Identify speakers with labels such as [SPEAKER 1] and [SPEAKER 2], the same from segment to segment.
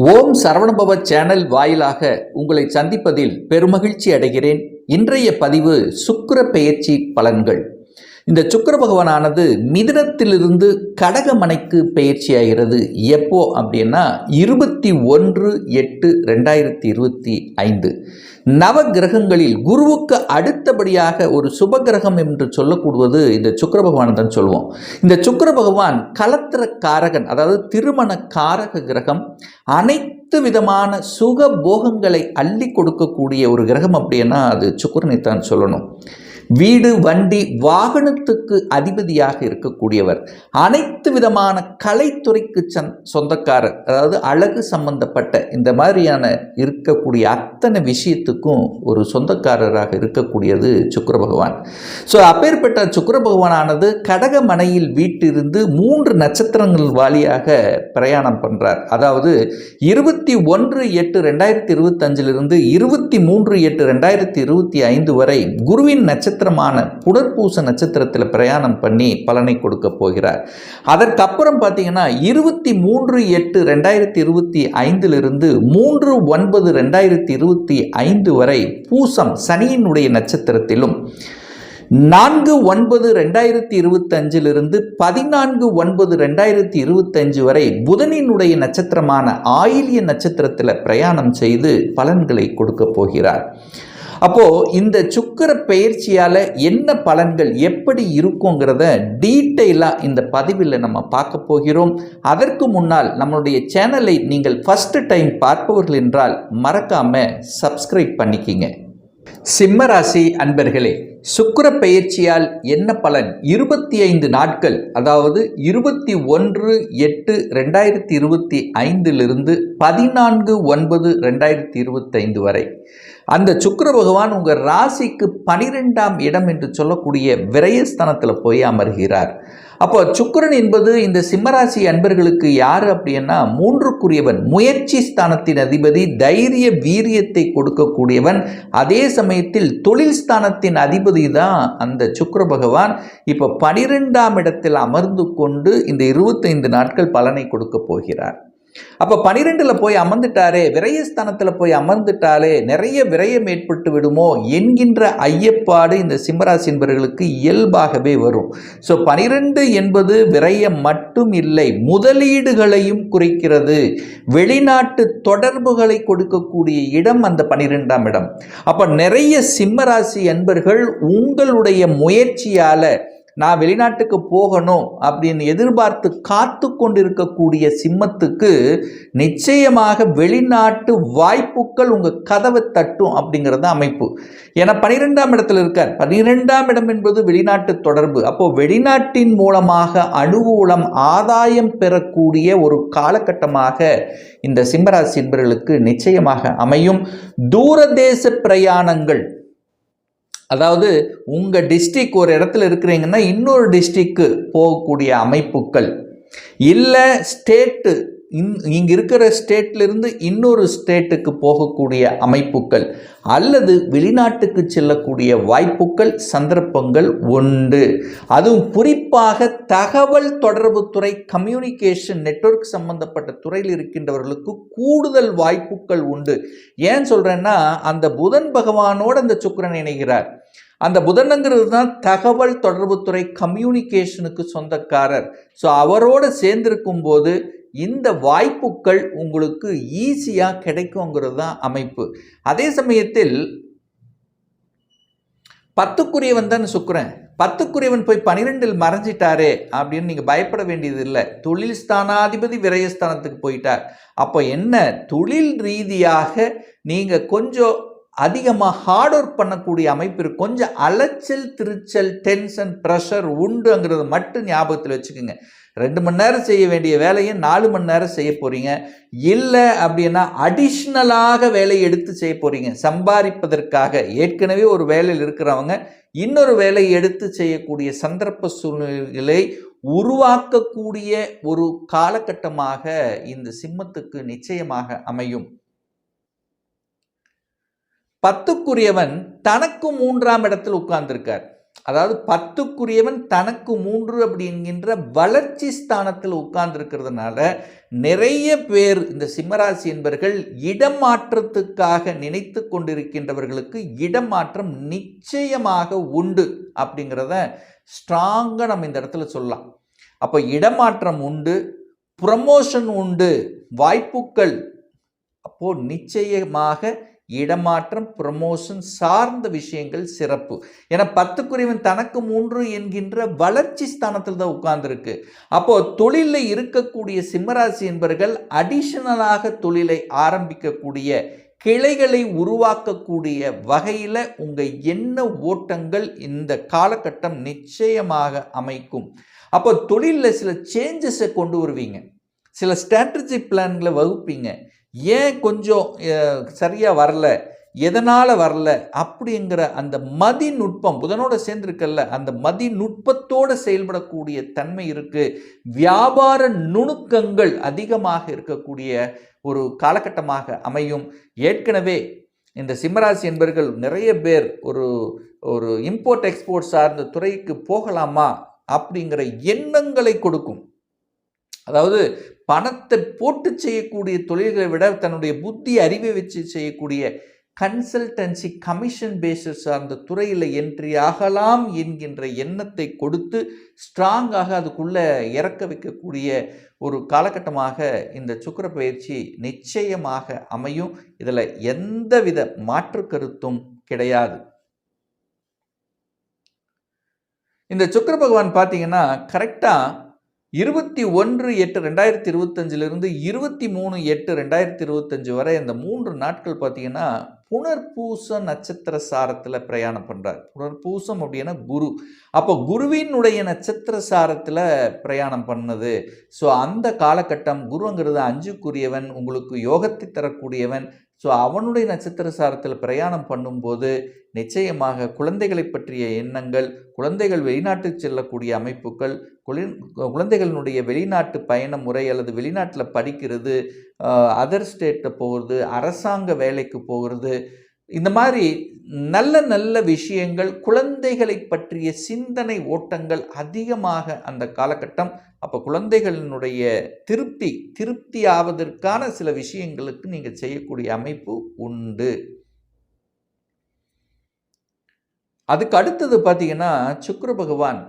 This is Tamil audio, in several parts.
[SPEAKER 1] ஓம் சரவணபவ சேனல் வாயிலாக உங்களை சந்திப்பதில் பெருமகிழ்ச்சி அடைகிறேன். இன்றைய பதிவு சுக்கர பெயர்ச்சி பலன்கள். இந்த சுக்கர பகவானானது மிதனத்திலிருந்து கடகமனைக்கு பயிற்சி ஆகிறது எப்போ அப்படின்னா இருபத்தி ஒன்று எட்டு ரெண்டாயிரத்தி இருபத்தி ஐந்து. நவ கிரகங்களில் குருவுக்கு அடுத்தபடியாக ஒரு சுப கிரகம் என்று சொல்லக்கூடுவது இந்த சுக்கர பகவான் தான் சொல்லுவோம் இந்த சுக்கர பகவான் கலத்திர காரகன் அதாவது திருமண காரக கிரகம் அனைத்து விதமான சுக போகங்களை அள்ளி கொடுக்கக்கூடிய ஒரு கிரகம் அப்படின்னா அது சுக்கிரனை தான் சொல்லணும். வீடு வண்டி வாகனத்துக்கு அதிபதியாக இருக்கக்கூடியவர். அனைத்து விதமான கலைத்துறைக்கு சந் சொந்தக்காரர். அதாவது அழகு சம்பந்தப்பட்ட இந்த மாதிரியான இருக்கக்கூடிய அத்தனை விஷயத்துக்கும் ஒரு சொந்தக்காரராக இருக்கக்கூடியது சுக்கர பகவான். ஸோ அப்பேற்பட்ட சுக்கர பகவானானது கடக மனையில் வீட்டிருந்து மூன்று நட்சத்திரங்கள் வாலியாக பிரயாணம் பண்ணுறார் அதாவது இருபத்தி ஒன்று எட்டு ரெண்டாயிரத்தி இருபத்தஞ்சிலிருந்து இருபத்தி மூன்று எட்டு ரெண்டாயிரத்தி இருபத்தி ஐந்து வரை குருவின் நட்சத்திர நட்சத்திரமான புடற்பூச நட்சத்திரத்தில் பிரயாணம் பண்ணி பலனை கொடுக்க போகிறார். அதற்கப்புறம் பார்த்தீங்கன்னா இருபத்தி மூன்று எட்டு ரெண்டாயிரத்தி இருபத்தி ஐந்திலிருந்து மூன்று ஒன்பது ரெண்டாயிரத்தி இருபத்தி ஐந்து வரை பூசம் சனியினுடைய நட்சத்திரத்திலும் நான்கு ஒன்பது ரெண்டாயிரத்தி இருபத்தஞ்சிலிருந்து பதினான்கு ஒன்பது ரெண்டாயிரத்தி இருபத்தஞ்சு வரை புதனினுடைய நட்சத்திரமான ஆயிலிய நட்சத்திரத்தில் பிரயாணம் செய்து பலன்களை கொடுக்க போகிறார். அப்போது இந்த சுக்கர பயிற்சியால் என்ன பலன்கள் எப்படி இருக்குங்கிறத டீட்டெயிலாக இந்த பதிவில் நம்ம பார்க்க போகிறோம். அதற்கு முன்னால் நம்மளுடைய சேனலை நீங்கள் ஃபஸ்ட்டு டைம் பார்ப்பவர்கள் என்றால் மறக்காமல் சப்ஸ்கிரைப் பண்ணிக்கிங்க. சிம்மராசி அன்பர்களே சுக்கர பெயர்ச்சியால் என்ன பலன்? இருபத்தி ஐந்து நாட்கள் அதாவது இருபத்தி ஒன்று எட்டு ரெண்டாயிரத்தி இருபத்தி ஐந்திலிருந்து பதினான்கு ஒன்பது ரெண்டாயிரத்தி இருபத்தைந்து வரை. அந்த சுக்கர பகவான் உங்கள் ராசிக்கு பனிரெண்டாம் இடம் என்று சொல்லக்கூடிய விரயஸ்தானத்தில் போய் அமர்கிறார். அப்போ சுக்கரன் என்பது இந்த சிம்மராசி அன்பர்களுக்கு யார் அப்படின்னா மூன்றுக்குரியவன் முயற்சி ஸ்தானத்தின் அதிபதி தைரிய வீரியத்தை கொடுக்கக்கூடியவன். அதே சமயத்தில் தொழில் ஸ்தானத்தின் அதிபதி தான் அந்த சுக்கர பகவான் இப்போ பனிரெண்டாம் இடத்தில் அமர்ந்து கொண்டு இந்த இருபத்தைந்து நாட்கள் பலனை கொடுக்க போகிறார். அப்போ பனிரெண்டில் போய் அமர்ந்துட்டாரே விரயஸ்தானத்தில் போய் அமர்ந்துட்டாலே நிறைய விரயம் ஏற்பட்டு விடுமோ என்கின்ற ஐயப்பாடு இந்த சிம்மராசி என்பவர்களுக்கு இயல்பாகவே வரும். ஸோ பனிரெண்டு என்பது விரயம் மட்டும் இல்லை முதலீடுகளையும் குறிக்கிறது. வெளிநாட்டு தொடர்புகளை கொடுக்கக்கூடிய இடம் அந்த பனிரெண்டாம் இடம். அப்போ நிறைய சிம்மராசி அன்பர்கள் உங்களுடைய முயற்சியால் நான் வெளிநாட்டுக்கு போகணும் அப்படின்னு எதிர்பார்த்து காத்து கொண்டிருக்கக்கூடிய சிம்மத்துக்கு நிச்சயமாக வெளிநாட்டு வாய்ப்புகள் உங்கள் கதவை தட்டும் அப்படிங்கிறது அமைப்பு. ஏன்னா பனிரெண்டாம் இடத்துல இருக்கார். பனிரெண்டாம் இடம் என்பது வெளிநாட்டு தொடர்பு. அப்போது வெளிநாட்டின் மூலமாக அனுகூலம் ஆதாயம் பெறக்கூடிய ஒரு காலகட்டமாக இந்த சிம்மராசி என்பவர்களுக்கு நிச்சயமாக அமையும். தூரதேச பிரயாணங்கள் அதாவது உங்கள் டிஸ்ட்ரிக் ஒரு இடத்துல இருக்கிறீங்கன்னா இன்னொரு டிஸ்ட்ரிக்கு போகக்கூடிய அமைப்புகள். இல்லை ஸ்டேட்டு இன் இங்கே இருக்கிற ஸ்டேட்லேருந்து இன்னொரு ஸ்டேட்டுக்கு போகக்கூடிய அமைப்புகள் அல்லது வெளிநாட்டுக்கு செல்லக்கூடிய வாய்ப்புகள் சந்தர்ப்பங்கள் உண்டு. அதுவும் குறிப்பாக தகவல் தொடர்பு துறை கம்யூனிகேஷன் நெட்வொர்க் சம்பந்தப்பட்ட துறையில் இருக்கின்றவர்களுக்கு கூடுதல் வாய்ப்புகள் உண்டு. ஏன் சொல்கிறேன்னா அந்த புதன் பகவானோடு அந்த சுக்கரன் இணைகிறார். அந்த புதனுங்கிறது தான் தகவல் தொடர்புத்துறை கம்யூனிகேஷனுக்கு சொந்தக்காரர். ஸோ அவரோடு சேர்ந்திருக்கும் போது இந்த வாய்ப்புகள் உங்களுக்கு ஈஸியாக கிடைக்குங்கிறது தான் அமைப்பு. அதே சமயத்தில் பத்துக்குரியவன் தான் சுக்குரன் பத்துக்குரியவன் போய் பனிரெண்டில் மறைஞ்சிட்டாரே அப்படின்னு நீங்கள் பயப்பட வேண்டியது இல்லை. தொழில் ஸ்தானாதிபதி விரயஸ்தானத்துக்கு போயிட்டார். அப்போ என்ன? தொழில் ரீதியாக நீங்கள் கொஞ்சம் அதிகமாக ஹார்ட் ஒர்க் பண்ணக்கூடிய அமைப்பு இருக்கு கொஞ்சம் அலைச்சல் திருச்சல் டென்ஷன் ப்ரெஷர் உண்டுங்கிறது மட்டும் ஞாபகத்தில் வச்சுக்கோங்க. ரெண்டு மணி நேரம் செய்ய வேண்டிய வேலையை நாலு மணி நேரம் செய்ய போகிறீங்க இல்லை அப்படின்னா அடிஷ்னலாக வேலையை எடுத்து செய்ய போகிறீங்க சம்பாதிப்பதற்காக. ஏற்கனவே ஒரு வேலையில் இருக்கிறவங்க இன்னொரு வேலையை எடுத்து செய்யக்கூடிய சந்தர்ப்ப சூழ்நிலைகளை உருவாக்கக்கூடிய ஒரு காலகட்டமாக இந்த சிம்மத்துக்கு நிச்சயமாக அமையும். பத்துக்குரியவன் தனக்கு மூன்றாம் இடத்தில் உட்கார்ந்திருக்கார். அதாவது பத்துக்குரியவன் தனக்கு மூன்று அப்படி என்கின்ற வளர்ச்சி ஸ்தானத்தில் உட்கார்ந்துருக்கிறதுனால நிறைய பேர் இந்த சிம்மராசி என்பர்கள் இடமாற்றத்துக்காக நினைத்து கொண்டிருக்கின்றவர்களுக்கு இடமாற்றம் நிச்சயமாக உண்டு அப்படிங்கிறத ஸ்ட்ராங்காக நம்ம இந்த இடத்துல சொல்லலாம். அப்போ இடமாற்றம் உண்டு ப்ரமோஷன் உண்டு வாய்ப்புகள் அப்போது நிச்சயமாக இடமாற்றம் ப்ரமோஷன் சார்ந்த விஷயங்கள் சிறப்பு. ஏன்னா குறைவன் தனக்கு மூன்று என்கின்ற வளர்ச்சி ஸ்தானத்தில் தான் உட்கார்ந்துருக்கு. அப்போ தொழிலில் இருக்கக்கூடிய சிம்மராசி என்பவர்கள் அடிஷனலாக தொழிலை ஆரம்பிக்கக்கூடிய கிளைகளை உருவாக்கக்கூடிய வகையில் உங்கள் எண்ண ஓட்டங்கள் இந்த காலகட்டம் நிச்சயமாக அமைக்கும். அப்போ தொழிலில் சில சேஞ்சஸை கொண்டு வருவீங்க. சில ஸ்ட்ராட்டஜி பிளான்களை வகுப்பீங்க. ஏன் கொஞ்சம் சரியாக வரல? எதனால் வரல? அப்படிங்கிற அந்த மதிநுட்பம் புதனோட சேர்ந்துருக்கல்ல அந்த மதிநுட்பத்தோடு செயல்படக்கூடிய தன்மை இருக்குது வியாபார நுணுக்கங்கள் அதிகமாக இருக்கக்கூடிய ஒரு காலகட்டமாக அமையும். ஏற்கனவே இந்த சிம்மராசி என்பர்கள் நிறைய பேர் ஒரு ஒரு இம்போர்ட் எக்ஸ்போர்ட் சார்ந்த துறைக்கு போகலாமா? அப்படிங்கிற எண்ணங்களை கொடுக்கும். அதாவது பணத்தை போட்டு செய்யக்கூடிய தொழில்களை விட தன்னுடைய புத்தி அறிவை வச்சு செய்யக்கூடிய கன்சல்டன்சி கமிஷன் பேசிஸ் சார்ந்த துறையில் என்ட்ரி ஆகலாம் என்கின்ற எண்ணத்தை கொடுத்து ஸ்ட்ராங்காக அதுக்குள்ளே இறக்க வைக்கக்கூடிய ஒரு காலகட்டமாக இந்த சுக்கர பயிற்சி நிச்சயமாக அமையும். இதில் எந்தவித மாற்று கருத்தும் கிடையாது. இந்த சுக்கர பகவான் பார்த்தீங்கன்னா கரெக்டாக இருபத்தி ஒன்று எட்டு ரெண்டாயிரத்தி இருபத்தஞ்சிலிருந்து இருபத்தி மூணு எட்டு ரெண்டாயிரத்தி இருபத்தஞ்சு வரை அந்த மூன்று நாட்கள் பார்த்தீங்கன்னா புனர்பூச நட்சத்திர சாரத்தில் பிரயாணம் பண்ணுறார் புனர்பூசம் அப்படின்னா குரு. அப்போ குருவினுடைய நட்சத்திர சாரத்தில் பிரயாணம் பண்ணது. ஸோ அந்த காலகட்டம் குருங்கிறது அஞ்சுக்குரியவன் உங்களுக்கு யோகத்தை தரக்கூடியவன் ஸோ அவனுடைய நட்சத்திர சாரத்தில் பிரயாணம் பண்ணும்போது நிச்சயமாக குழந்தைகளை பற்றிய எண்ணங்கள் குழந்தைகள் வெளிநாட்டுக்கு செல்லக்கூடிய அமைப்புகள் குழந்தைகளினுடைய வெளிநாட்டு பயண முறை அல்லது வெளிநாட்டில் படிக்கிறது அதர் ஸ்டேட்டில் போகிறது அரசாங்க வேலைக்கு போகிறது இந்த மாதிரி நல்ல நல்ல விஷயங்கள் குழந்தைகளை பற்றிய சிந்தனை ஓட்டங்கள் அதிகமாக அந்த காலகட்டம். அப்போ குழந்தைகளினுடைய திருப்தி திருப்தி ஆவதற்கான சில விஷயங்களுக்கு நீங்கள் செய்யக்கூடிய அமைப்பு உண்டு. அதுக்கு அடுத்தது பார்த்தீங்கன்னா சுக்கர பகவான்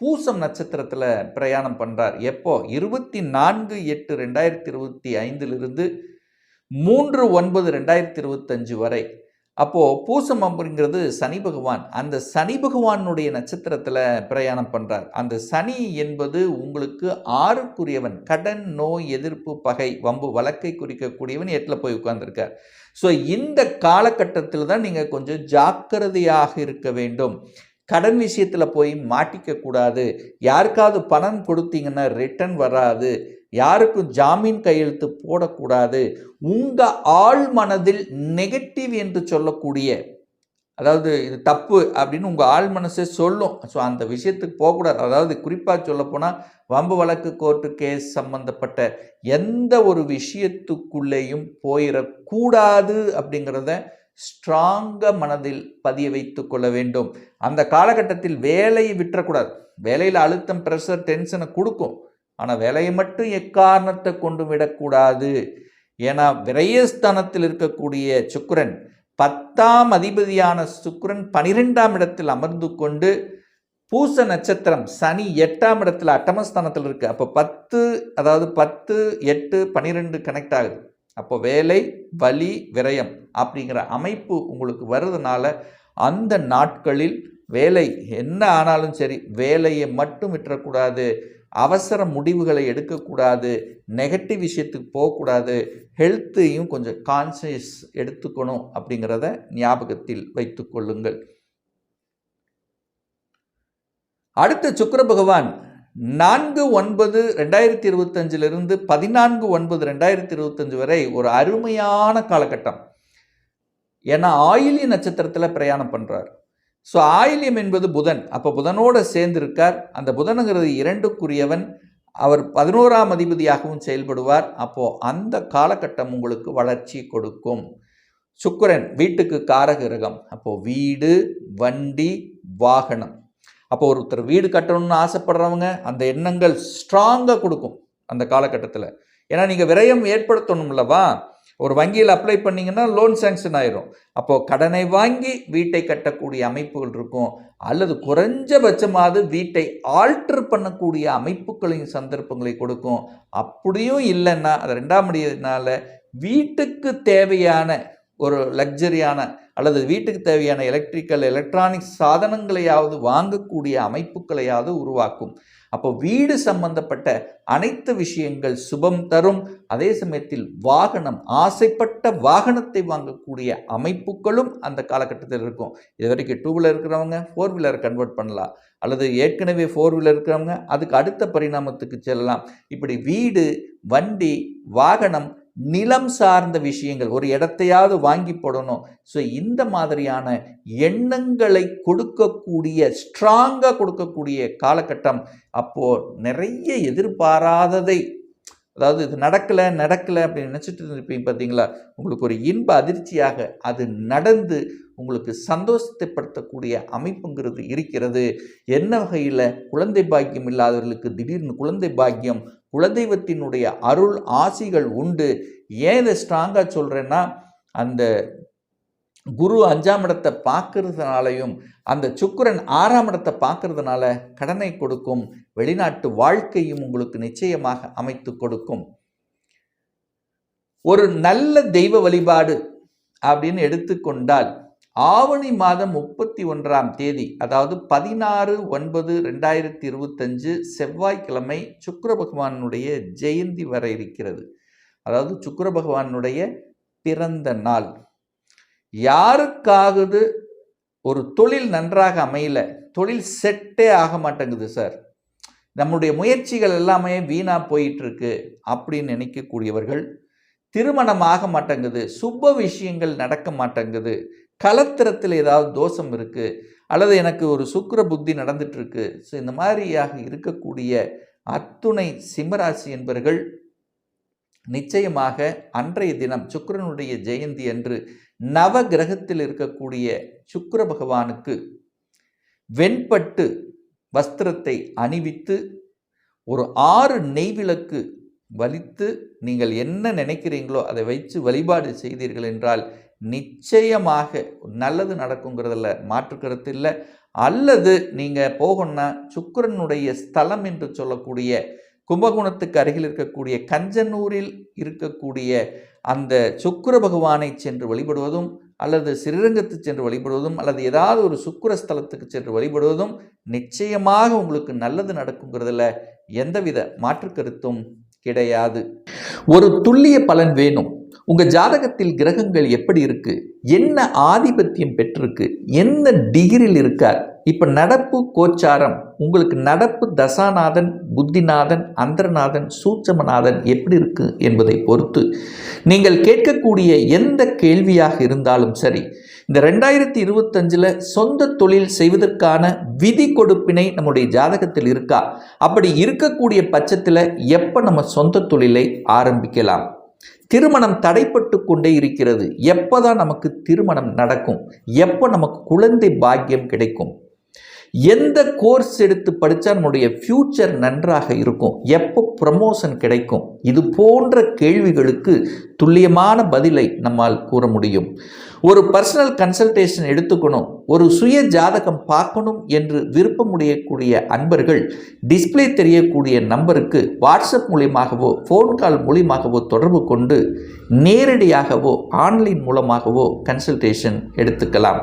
[SPEAKER 1] பூசம் நட்சத்திரத்தில் பிரயாணம் பண்ணுறார் எப்போ? இருபத்தி நான்கு எட்டு ரெண்டாயிரத்தி இருபத்தி ஐந்திலிருந்து மூன்று ஒன்பது ரெண்டாயிரத்தி இருபத்தஞ்சு வரை. அப்போது பூசம் அப்படிங்கிறது சனி பகவான். அந்த சனி பகவானுடைய நட்சத்திரத்தில் பிரயாணம் பண்ணுறார் அந்த சனி என்பது உங்களுக்கு ஆறுக்குரியவன். கடன் நோய் எதிர்ப்பு பகை வம்பு வழக்கை குறிக்கக்கூடியவன் எட்டில் போய் உட்கார்ந்துருக்கார். ஸோ இந்த காலகட்டத்தில் தான் நீங்கள் கொஞ்சம் ஜாக்கிரதையாக இருக்க வேண்டும். கடன் விஷயத்தில் போய் மாட்டிக்கக்கூடாது. யாருக்காவது பணம் கொடுத்தீங்கன்னா ரிட்டர்ன் வராது. யாருக்கும் ஜாமீன் கையெழுத்து போடக்கூடாது. உங்கள் ஆள் மனதில் நெகட்டிவ் என்று சொல்லக்கூடிய அதாவது இது தப்பு அப்படின்னு உங்கள் ஆள் மனசே சொல்லும். ஸோ அந்த விஷயத்துக்கு போகக்கூடாது. அதாவது குறிப்பாக சொல்லப்போனால் வம்பு வழக்கு கோர்ட்டு கேஸ் சம்மந்தப்பட்ட எந்த ஒரு விஷயத்துக்குள்ளேயும் போயிடக்கூடாது அப்படிங்கிறத ஸ்ட்ராங்காக மனதில் பதிய வைத்து கொள்ள வேண்டும். அந்த காலகட்டத்தில் வேலையை விட்டுறக்கூடாது. வேலையில் அழுத்தம் ப்ரெஷர் டென்ஷனை கொடுக்கும். ஆனால் வேலையை மட்டும் எக்காரணத்தை கொண்டு விடக்கூடாது. ஏன்னா விரயஸ்தானத்தில் இருக்கக்கூடிய சுக்கரன் பத்தாம் அதிபதியான சுக்கரன் பனிரெண்டாம் இடத்தில் அமர்ந்து கொண்டு பூச நட்சத்திரம் சனி எட்டாம் இடத்துல அட்டமஸ்தானத்தில் இருக்குது அப்போ பத்து அதாவது பத்து எட்டு பனிரெண்டு கனெக்ட் ஆகுது. அப்போ வேலை வலி விரயம் அப்படிங்கிற அமைப்பு உங்களுக்கு வருதுனால அந்த நாட்களில் வேலை என்ன ஆனாலும் சரி வேலையை மட்டும் விட்டுறக்கூடாது. அவசர முடிவுகளை எடுக்கக்கூடாது நெகட்டிவ் விஷயத்துக்கு போகக்கூடாது ஹெல்த்தையும் கொஞ்சம் கான்சியஸ் எடுத்துக்கணும் அப்படிங்கிறத ஞாபகத்தில் வைத்து கொள்ளுங்கள். அடுத்த சுக்கர பகவான் நான்கு ஒன்பது ரெண்டாயிரத்தி இருபத்தஞ்சிலிருந்து பதினான்கு ஒன்பது ரெண்டாயிரத்தி இருபத்தஞ்சு வரை ஒரு அருமையான காலகட்டம். ஏன்னா ஆயிலி நட்சத்திரத்தில் பிரயாணம் பண்ணுறார் ஸோ ஆயில்யம் என்பது புதன். அப்போ புதனோடு சேர்ந்திருக்கார். அந்த புதனுங்கிறது இரண்டுக்குரியவன். அவர் பதினோராம் அதிபதியாகவும் செயல்படுவார். அப்போது அந்த காலகட்டம் உங்களுக்கு வளர்ச்சி கொடுக்கும். சுக்கரன் வீட்டுக்கு காரகிரகம் அப்போது வீடு வண்டி வாகனம். அப்போ ஒருத்தர் வீடு கட்டணும்னு ஆசைப்படுறவங்க அந்த எண்ணங்கள் ஸ்ட்ராங்காக கொடுக்கும் அந்த காலகட்டத்தில். ஏன்னா நீங்கள் விரயம் ஏற்படுத்தணும்லவா? ஒரு வங்கியில் அப்ளை பண்ணீங்கன்னா லோன் சேங்ஷன் ஆயிரும். அப்போது கடனை வாங்கி வீட்டை கட்டக்கூடிய அமைப்புகள் இருக்கும். அல்லது குறைஞ்சபட்சமாவது வீட்டை ஆல்டர் பண்ணக்கூடிய அமைப்புகளையும் சந்தர்ப்பங்களை கொடுக்கும். அப்படியும் இல்லைன்னா அது ரெண்டாம் முடியதுனால வீட்டுக்கு தேவையான ஒரு லக்ஸரியான அல்லது வீட்டுக்கு தேவையான எலக்ட்ரிக்கல் எலக்ட்ரானிக்ஸ் சாதனங்களையாவது வாங்கக்கூடிய அமைப்புகளையாவது உருவாக்கும். அப்போ வீடு சம்பந்தப்பட்ட அனைத்து விஷயங்கள் சுபம் தரும். அதே சமயத்தில் வாகனம் ஆசைப்பட்ட வாகனத்தை வாங்கக்கூடிய அமைப்புகளும் அந்த காலகட்டத்தில் இருக்கும். இது வரைக்கும் டூ வீலர் இருக்கிறவங்க ஃபோர் வீலர் கன்வெர்ட் பண்ணலாம். அல்லது ஏற்கனவே ஃபோர் வீலர் இருக்கிறவங்க அதுக்கு அடுத்த பரிணாமத்துக்கு செல்லலாம். இப்படி வீடு வண்டி வாகனம் நிலம் சார்ந்த விஷயங்கள் ஒரு இடத்தையாவது வாங்கி போடணும். ஸோ இந்த மாதிரியான எண்ணங்களை கொடுக்கக்கூடிய ஸ்ட்ராங்காக கொடுக்கக்கூடிய காலகட்டம் அப்போது நிறைய எதிர்பாராததை அதாவது இது நடக்கலை நடக்கலை அப்படின்னு நினச்சிட்டு இருப்பீங்க பார்த்தீங்களா உங்களுக்கு ஒரு இன்ப அதிர்ச்சியாக அது நடந்து உங்களுக்கு சந்தோஷத்தைப்படுத்தக்கூடிய அமைப்புங்கிறது இருக்கிறது. என்ன வகையில் குழந்தை பாக்கியம் இல்லாதவர்களுக்கு திடீர்னு குழந்தை பாக்கியம் குலதெய்வத்தினுடைய அருள் ஆசிகள் உண்டு. ஏன் இதை ஸ்ட்ராங்காக சொல்கிறேன்னா அந்த குரு அஞ்சாம் இடத்தை பார்க்கறதுனாலையும் அந்த சுக்கரன் ஆறாம் இடத்தை பார்க்கறதுனால கடனை கொடுக்கும் வெளிநாட்டு வாழ்க்கையும் உங்களுக்கு நிச்சயமாக அமைத்து கொடுக்கும். ஒரு நல்ல தெய்வ வழிபாடு அப்படின்னு எடுத்துக்கொண்டால் ஆவணி மாதம் முப்பத்தி ஒன்றாம் தேதி அதாவது பதினாறு ஒன்பது ரெண்டாயிரத்தி இருபத்தஞ்சு செவ்வாய்க்கிழமை சுக்கர பகவானுடைய ஜெயந்தி வர இருக்கிறது. அதாவது சுக்கர பகவானுடைய பிறந்த நாள். யாருக்காகுது? ஒரு தொழில் நன்றாக அமையல. தொழில் செட்டே ஆக மாட்டேங்குது சார். நம்முடைய முயற்சிகள் எல்லாமே வீணாக போயிட்டுருக்கு அப்படின்னு நினைக்கக்கூடியவர்கள் திருமணம் ஆக மாட்டேங்குது. சுப விஷயங்கள் நடக்க மாட்டேங்குது. கலத்திரத்தில் ஏதாவது தோஷம் இருக்குது அல்லது எனக்கு ஒரு சுக்கர புத்தி நடந்துட்டுருக்கு ஸோ இந்த மாதிரியாக இருக்கக்கூடிய அத்துணை சிம்மராசி என்பவர்கள் நிச்சயமாக அன்றைய தினம் சுக்கிரனுடைய ஜெயந்தி அன்று நவ கிரகத்தில் இருக்கக்கூடிய சுக்கர பகவானுக்கு வெண்பட்டு வஸ்திரத்தை அணிவித்து ஒரு ஆறு நெய்விளக்கு வலித்து நீங்கள் என்ன நினைக்கிறீங்களோ அதை வைத்து வழிபாடு செய்தீர்கள் என்றால் நிச்சயமாக நல்லது நடக்குங்கிறதுல மாற்று கருத்து இல்லை. அல்லது நீங்கள் போகணும்னா சுக்கிரனுடைய ஸ்தலம் என்று சொல்லக்கூடிய கும்பகோணத்துக்கு அருகில் இருக்கக்கூடிய கஞ்சனூரில் இருக்கக்கூடிய அந்த சுக்கர பகவானை சென்று வழிபடுவதும் அல்லது சிறிரங்கத்து சென்று வழிபடுவதும் அல்லது ஏதாவது ஒரு சுக்கிர ஸ்தலத்துக்கு சென்று வழிபடுவதும் நிச்சயமாக உங்களுக்கு நல்லது நடக்குங்கிறதுல எந்தவித மாற்று கருத்தும் கிடையாது. ஒரு துல்லிய பலன் வேணும். உங்கள் ஜாதகத்தில் கிரகங்கள் எப்படி இருக்குது என்ன ஆதிபத்தியம் பெற்றிருக்கு? என்ன டிகிரியில் இருக்கார்? இப்போ நடப்பு கோச்சாரம் உங்களுக்கு நடப்பு தசாநாதன் புத்திநாதன் அந்தரநாதன் சூட்சமநாதன் எப்படி இருக்கு என்பதை பொறுத்து நீங்கள் கேட்கக்கூடிய எந்த கேள்வியாக இருந்தாலும் சரி இந்த ரெண்டாயிரத்தி இருபத்தஞ்சில் சொந்த தொழில் செய்வதற்கான விதி கொடுப்பினை நம்முடைய ஜாதகத்தில் இருக்கா? அப்படி இருக்கக்கூடிய பட்சத்தில் எப்போ நம்ம சொந்த தொழிலை ஆரம்பிக்கலாம்? திருமணம் தடைப்பட்டு கொண்டே இருக்கிறது. எப்போ தான் நமக்கு திருமணம் நடக்கும்? எப்போ நமக்கு குழந்தை பாக்கியம் கிடைக்கும்? எந்த கோர்ஸ் எடுத்து படித்தா நம்முடைய ஃப்யூச்சர் நன்றாக இருக்கும்? எப்போ ப்ரமோஷன் கிடைக்கும்? இது போன்ற கேள்விகளுக்கு துல்லியமான பதிலை நம்மால் கூற முடியும். ஒரு பர்சனல் கன்சல்டேஷன் எடுத்துக்கணும். ஒரு சுய ஜாதகம் பார்க்கணும் என்று விருப்பமுடையக்கூடிய அன்பர்கள் டிஸ்பிளே தெரியக்கூடிய நம்பருக்கு வாட்ஸ்அப் மூலியமாகவோ ஃபோன் கால் மூலியமாகவோ தொடர்பு கொண்டு நேரடியாகவோ ஆன்லைன் மூலமாகவோ கன்சல்டேஷன் எடுத்துக்கலாம்.